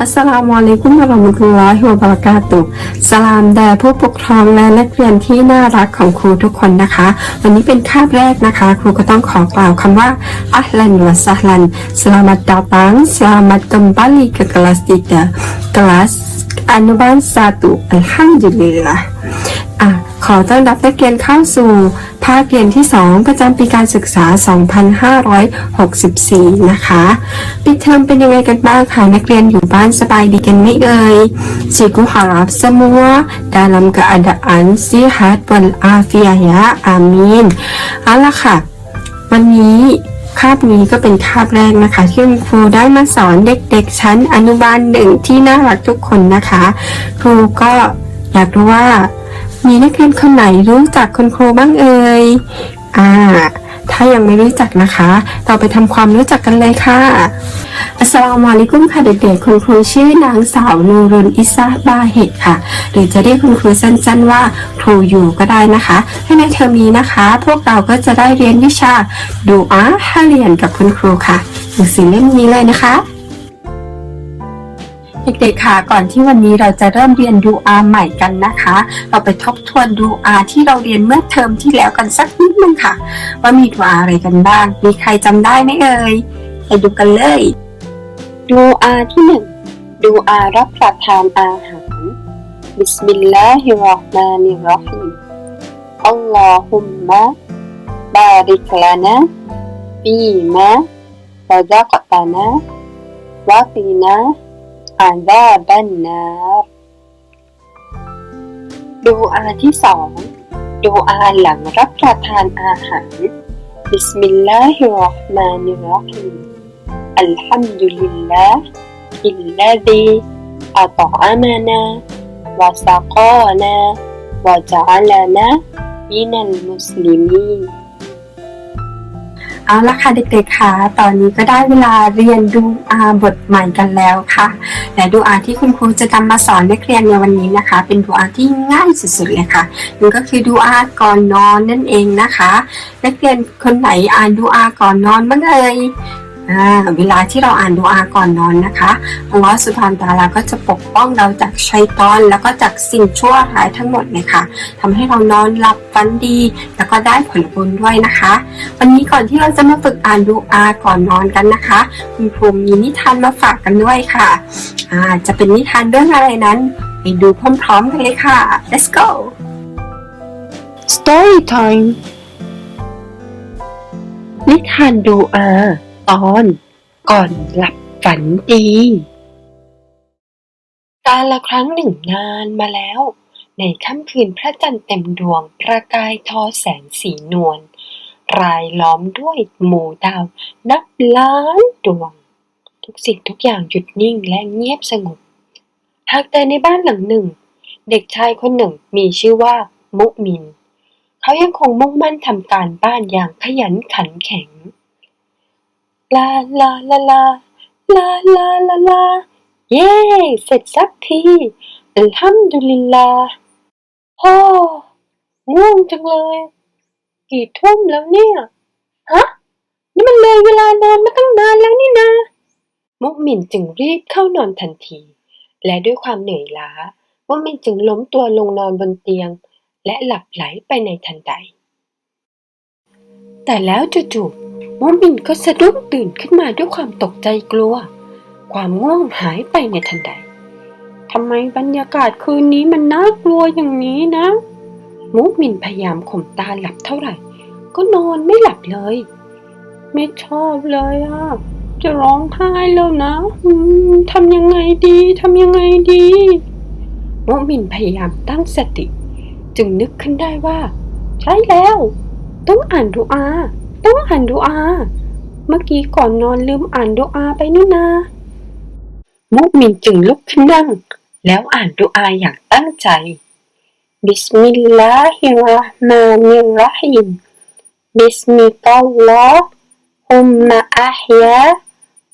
อัสสลามุอะลัยกุมวะเราะมะตุลลอฮิวะบะเราะกาตุสลามแด่ผู้ปกครองและนักเรียนที่น่ารักของครูทุกคนนะคะ วันนี้เป็นคาบแรกนะคะ ครูก็ต้องขอกล่าวคำว่าอัลลันวะซัลัน selamat datang selamat kembali ke kelas kita kelas อนุบาลสาตุอัลฮัมดุลิลละอะ ขอต้อนรับนักเรียนเข้าสู่ ภาคเรียนที่ 2 ประจำปีการศึกษา 2564 นะคะ ปิดเทอมเป็นยังไงกันบ้างคะนักเรียนอยู่บ้านสบายดีกันไหมเอ่ย Cikgu harap semua dalam keadaan sihat walafiat ya amin เอาละค่ะ วันนี้คาบนี้ก็เป็นคาบแรกนะคะ ที่คุณครูได้มาสอนเด็กๆ ชั้นอนุบาลหนึ่งที่น่ารักทุกคนนะคะ ครูก็อยากรู้ว่า มีนักเรียนคนไหนรู้จักคุณครูบ้างเอ่ย อ่า ถ้ายังไม่รู้จักนะคะ เราไปทำความรู้จักกันเลยค่ะอัสลามุอะลัยกุมค่ะเด็กๆ คุณครูชื่อนางสาวนูรุนอิซาบาเฮดค่ะ หรือจะเรียกคุณครูสั้นๆว่าครูอยู่ก็ได้นะคะให้ในเทอมนี้นะคะ พวกเราก็จะได้เรียนวิชาดูอาฮาเรียนกับคุณครูค่ะหนังสือเล่มนี้เลยนะคะ เด็กๆค่ะก่อนที่วันนี้เราจะเริ่มเรียนดูอาใหม่กันนะคะ เราไปทบทวนดูอาที่เราเรียนเมื่อเทอมที่แล้วกันสักนิดนึงค่ะ ว่ามีดูอาอะไรกันบ้าง มีใครจำได้ไหมเอ่ยไปดูกันเลย ดูอาที่หนึ่งดูอารับประทานอาหารบิสมิลลาฮิรราะห์มานิรราะฮีมอัลลอฮุมมะบาริกลานะฟีมะระซักตานะวะกีนะ อาซาบันนารดูอาที่สองดูอาหลังรับประทานอาหาร บิสมิลลาฮิรเราะห์มานิรเราะฮีม الحمد لله الذي أطعمنا وسقانا وجعلنا من المسلمين เอาละค่ะเด็กๆค่ะ ตอนนี้ก็ได้เวลาเรียนดูอาบทใหม่กันแล้วค่ะและดูอาที่คุณครูจะนำมาสอนนักเรียนในวันนี้นะคะ เป็นดูอาที่ง่ายสุดๆเลยค่ะนั่นก็คือดูอาก่อนนอนนั่นเองนะคะ นักเรียนคนไหนอ่านดูอาก่อนนอนบ้างเอ่ย เวลาที่เราอ่านดูอาก่อนนอนนะคะอัลลอฮฺสุบฮานตาลาก็จะปกป้องเราจากชัยตอน แล้วก็จากสิ่งชั่วร้ายทั้งหมดเลยค่ะทำให้เรานอนหลับฝันดี แล้วก็ได้ผลบุญด้วยนะคะ วันนี้ก่อนที่เราจะมาฝึกอ่านดูอาก่อนนอนกันนะคะคุณครูมีนิทานมาฝากกันด้วยค่ะอ่าจะเป็นนิทานเรื่องอะไรนั้น ไปดูพร้อมๆกันเลยค่ะ let's go Story time นิทานดูอา ตอนก่อนหลับฝันดีการละครั้งหนึ่งนานมาแล้ว ในค่ำคืนพระจันทร์เต็มดวงประกายทอแสงสีนวลรายล้อมด้วยหมู่ดาวนับล้านดวง ทุกสิ่งทุกอย่างหยุดนิ่งและเงียบสงบ หากแต่ในบ้านหลังหนึ่ง เด็กชายคนหนึ่งมีชื่อว่า มุมิน เขายังคงมุ่งมั่นทำการบ้านอย่างขยันขันแข็ง ลาลาลาลาลาลาลาลา เย้ เสร็จสักทีอัลฮัมดุลิลลาห์พ่อง่วงจังเลย กี่ทุ่มแล้วเนี่ย ฮะ นี่มันเลยเวลานอนมาตั้งนานแล้วนี่นะ มุกมินจึงรีบเข้านอนทันที และด้วยความเหนื่อยล้ามุกมินจึงล้มตัวลงนอนบนเตียง และหลับไหลไปในทันใด แต่แล้วจู่ๆ มุมินก็สะดุ้งตื่นขึ้นมาด้วยความตกใจกลัว ความง่วงหายไปในทันใดทำไมบรรยากาศคืนนี้มันน่ากลัวอย่างนี้นะมุมินพยายามข่มตาหลับเท่าไหร่ ก็นอนไม่หลับเลย ไม่ชอบเลยอะ จะร้องไห้แล้วนะทำยังไงดีทำยังไงดีมุมินพยายามตั้งสติ จึงนึกขึ้นได้ว่า ใช่แล้ว ต้องอ่านดูอา ต้องอ่านดูอา เมื่อกี้ก่อนนอนลืมอ่านดูอาไปนี่นา มุกมินจึงลุกขึ้นนั่ง แล้วอ่านดูอาอย่างตั้งใจ บิสมิลลาฮิรราะห์มานิรราะฮีมบิสมิกัลลอฮุมมะอัฮยา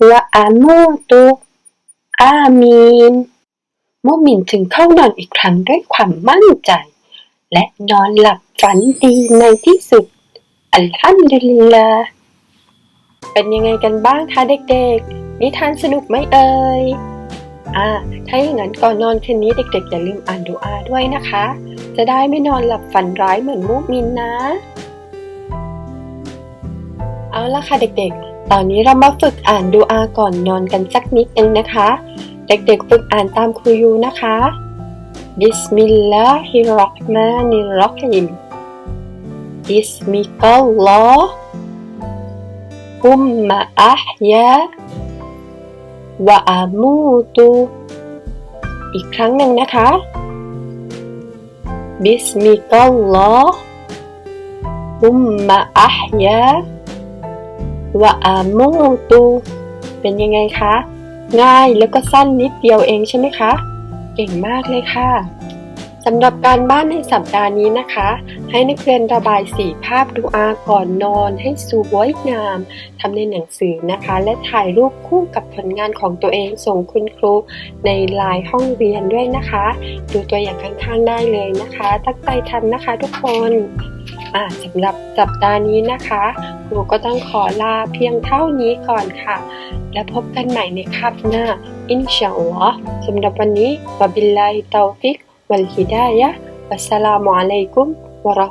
วะอามูตุอามีนมุกมินจึงเข้านอนอีกครั้งด้วยความมั่นใจ และนอนหลับฝันดีในที่สุด อัลฮัมดุลิลลาเป็นยังไงกันบ้างคะเด็กๆ นิทานสนุกไหมเอ่ย อ่า ถ้าอย่างนั้นก่อนนอนคืนนี้เด็กๆ อย่าลืมอ่านดูอาด้วยนะคะ จะได้ไม่นอนหลับฝันร้ายเหมือนมุกมินนะ เอาละค่ะเด็กๆ ตอนนี้เรามาฝึกอ่านดูอาก่อนนอนกันสักนิดนึงนะคะ เด็กๆ ฝึกอ่านตามครูยูนะคะบิสมิลลาฮิรราะห์มานิรเราะฮีม บิสมิกัลลอฮ์ฮุมมะอัฮยาวะอามูตุอีกครั้งหนึ่งนะคะบิสมิกัลลอฮ์ฮุมมะอัฮยาวะอามูตุเป็นยังไงคะ ง่ายแล้วก็สั้นนิดเดียวเองใช่ไหมคะ เก่งมากเลยค่ะสำหรับการบ้านในสัปดาห์นี้นะคะ ให้นักเรียนระบายสีภาพดูอาก่อนนอนให้สวยงามทำในหนังสือนะคะ และถ่ายรูปคู่กับผลงานของตัวเองส่งคุณครูในไลน์ห้องเรียนด้วยนะคะ ดูตัวอย่างข้างๆได้เลยนะคะ ตั้งใจทำนะคะทุกคนอ่าสำหรับสัปดาห์นี้นะคะ ครูก็ต้องขอลาเพียงเท่านี้ก่อนค่ะ แล้วพบกันใหม่ในคาบหน้า อินชาอัลลอฮ์สำหรับวันนี้วะบิลลาฮิตาฟิก วัลฮิดายะห์วัสสลามุอะลัยกุม วะเร